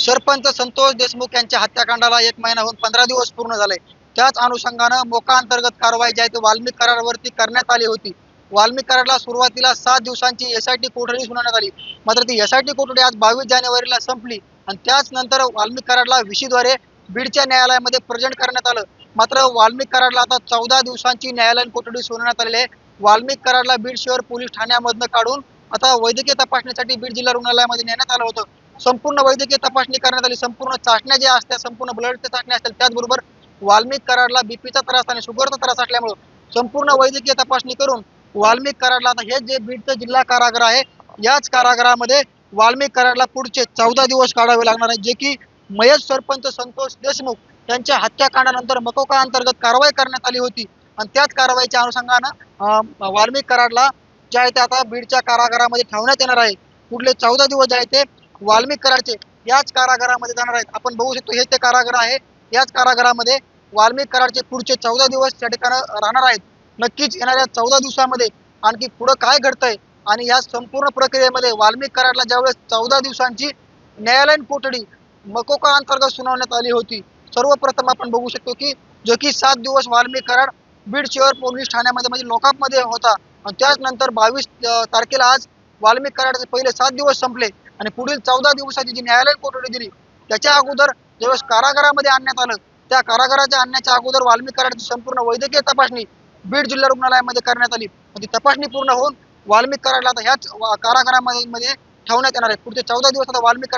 सरपंच संतोष देशमुख यांच्या हत्याकांडाला एक महिना होऊन पंधरा दिवस पूर्ण झाले. त्याच अनुषंगानं मोका अंतर्गत कारवाई जी आहे ती वाल्मिक करारावरती करण्यात आली होती. वाल्मिक करारला सुरुवातीला सात दिवसांची एस आय टी कोठडी सुनावण्यात आली. मात्र ती एस आय टी कोठडी आज बावीस जानेवारीला संपली आणि त्याच नंतर वाल्मिक करारला विशीद्वारे बीडच्या न्यायालयामध्ये प्रेझेंट करण्यात आलं. मात्र वाल्मिक करारला आता चौदा दिवसांची न्यायालयीन कोठडी सुनावण्यात आलेली आहे. वाल्मिक करारला बीड शहर पोलीस ठाण्यामधनं काढून आता वैद्यकीय तपासणीसाठी बीड जिल्हा रुग्णालयामध्ये नेण्यात आलं होतं. संपूर्ण वैद्यकीय तपासणी करण्यात आली. संपूर्ण चाचण्या ज्या असत्या संपूर्ण ब्लडच्या चाचण्या असतील त्याचबरोबर वाल्मिक कराडला बीपीचा त्रास आणि शुगरचा त्रास असल्यामुळं संपूर्ण वैद्यकीय तपासणी करून वाल्मिक कराडला आता हे जे बीडचं जिल्हा कारागृह आहे याच कारागृहामध्ये वाल्मिक कराडला पुढचे चौदा दिवस काढावे लागणार आहे. जे की मयत सरपंच संतोष देशमुख त्यांच्या हत्याकांडानंतर मकोका अंतर्गत कारवाई करण्यात आली होती. आणि त्याच कारवाईच्या अनुषंगानं वाल्मिक कराडला जे आहे ते आता बीडच्या कारागृहामध्ये ठेवण्यात येणार आहे पुढले चौदा दिवस जे आहे ते वाल्मिक करारचे याच कारागृहामध्ये जाणार आहेत. आपण बघू शकतो हे ते कारागृह आहे याच कारागृहामध्ये वाल्मिक कराडचे पुढचे चौदा दिवस त्या ठिकाणी राहणार आहेत. नक्कीच येणाऱ्या चौदा दिवसामध्ये आणखी पुढं काय घडतंय आणि या संपूर्ण प्रक्रियेमध्ये वाल्मिक कराडला ज्यावेळेस चौदा दिवसांची न्यायालयीन कोठडी मकोका अंतर्गत सुनावण्यात आली होती सर्वप्रथम आपण बघू शकतो की जो की सात दिवस वाल्मिक कराड बीड शहर पोलीस ठाण्यामध्ये म्हणजे लोकापमध्ये होता. आणि त्याच नंतर बावीस तारखेला आज वाल्मिक कराडचे पहिले सात दिवस संपले. आणि पुढील चौदा दिवसाची जी न्यायालयीन कोठडी दिली त्याच्या अगोदर ज्यावेळेस कारागारामध्ये आणण्यात आलं त्या कारागाराच्या आणण्याच्या अगोदर वाल्मिक संपूर्ण वैद्यकीय तपासणी बीड जिल्हा रुग्णालयामध्ये करण्यात आली. आणि ती तपासणी पूर्ण होऊन वाल्मिक करारला आता ह्याच कारागारामध्ये मध्ये ठेवण्यात येणार आहे पुढचे चौदा दिवस आता वाल्मिक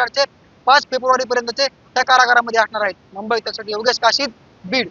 पाच फेब्रुवारी पर्यंतचे त्या कारागारामध्ये असणार आहेत. मुंबई त्यासाठी योगेश काशीद बीड.